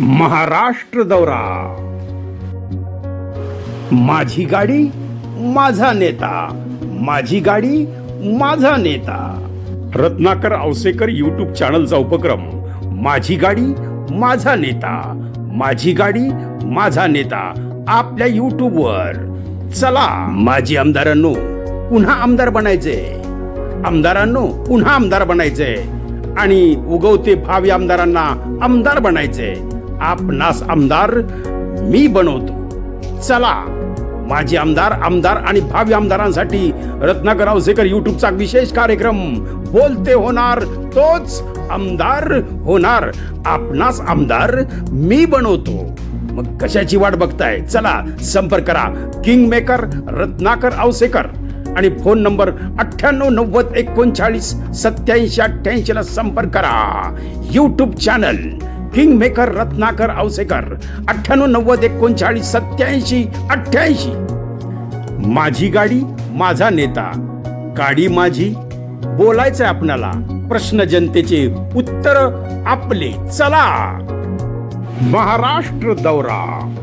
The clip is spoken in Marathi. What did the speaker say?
महाराष्ट्र दौरा. माझी गाडी माझा नेता. माझी गाडी माझा नेता. रत्नाकर औसेकर युट्यूब चॅनलचा उपक्रम. माझी गाडी माझा नेता. माझी गाडी माझा नेता. आपल्या यूट्यूबवर चला. माझी आमदारांनो पुन्हा आमदार बनायचे. आमदारांनो पुन्हा आमदार बनायचे. आणि उगवते भावी आमदारांना आमदार बनायचे. आपणास आमदार मी बनवतो. चला माझे आमदार आमदार आणि भावी आमदारांसाठी रत्नाकर औसेकर युट्यूबचा विशेष कार्यक्रम बोलते होणार तोच आमदार होणार. आपणास आमदार मी बनवतो. मग कशाची वाट बघताय? चला संपर्क करा. किंग मेकर रत्नाकर औसेकर आणि फोन नंबर अठ्ठ्याण्णव नव्वद एकोणचाळीस सत्याऐंशी अठ्ठ्याऐंशी ला संपर्क करा. YouTube channel king maker Ratnakar Ausekar अठ्ठ्याण्णव नव्वद एकोणचाळीस सत्याऐंशी अठ्ठ्याऐंशी. माझी गाडी माझा नेता. गाडी माझी. बोलायचं आपणाला. प्रश्न जनतेचे उत्तर आपले. चला. महाराष्ट्र दौरा.